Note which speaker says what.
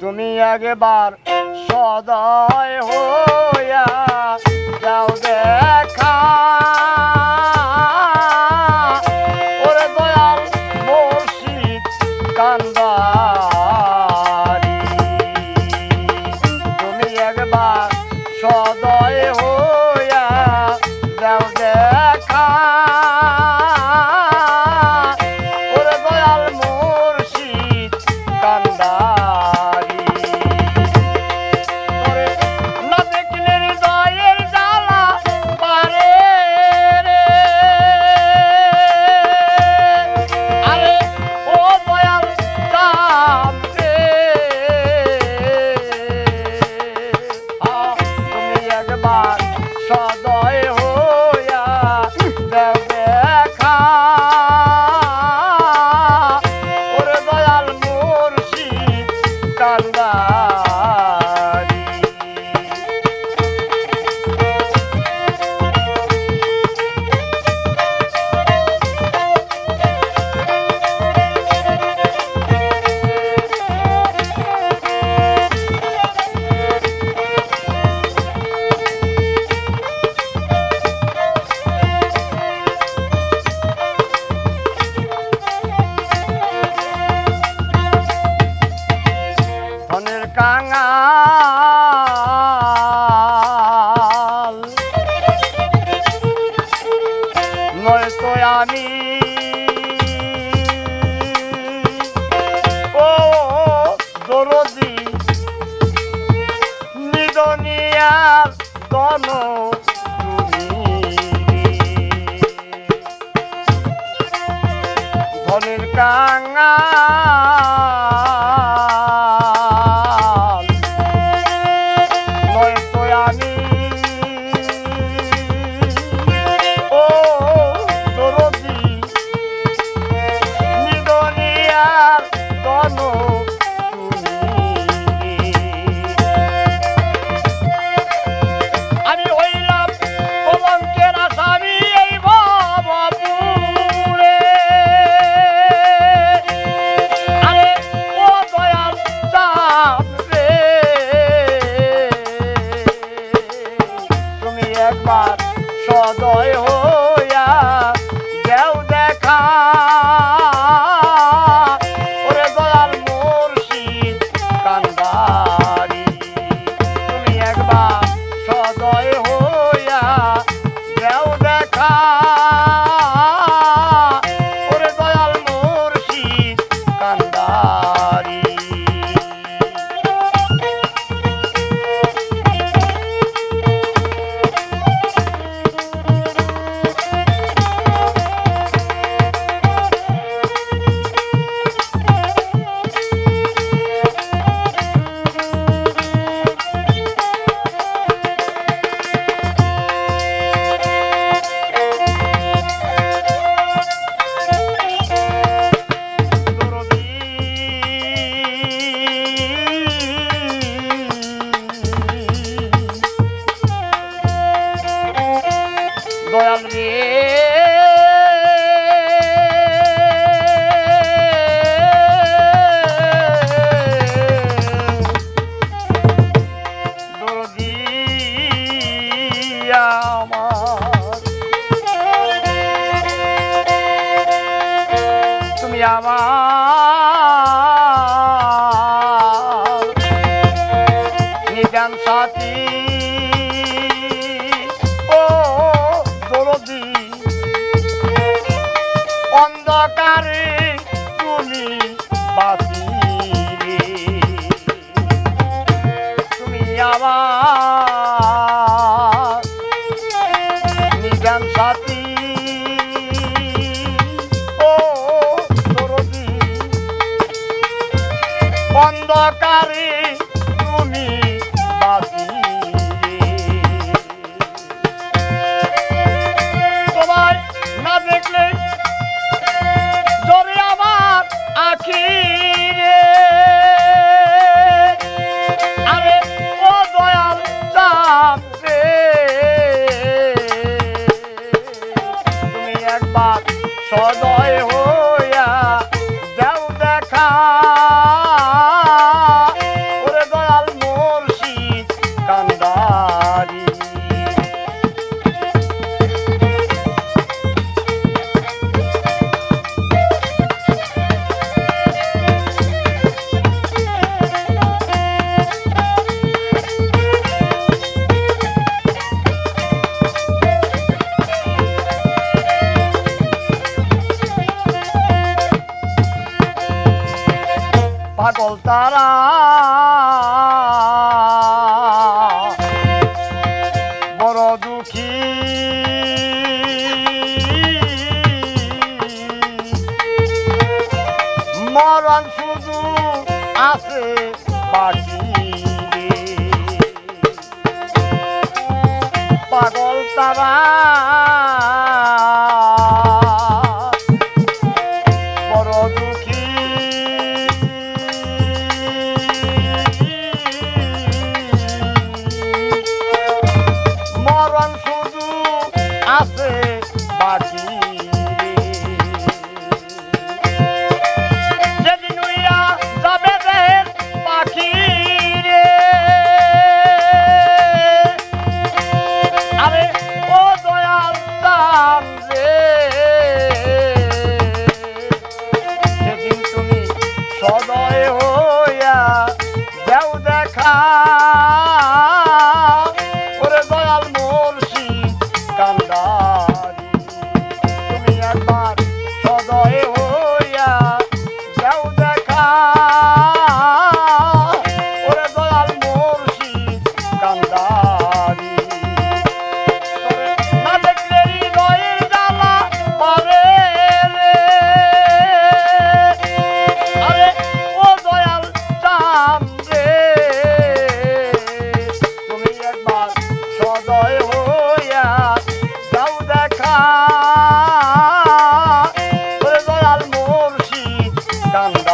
Speaker 1: তুমি আগেবার সদয় হইয়া যাও দেখা। ওরে দয়াল মসজিদ কান্দা জানো ধনের কাঙ্গা দয়াল রে 说。তারা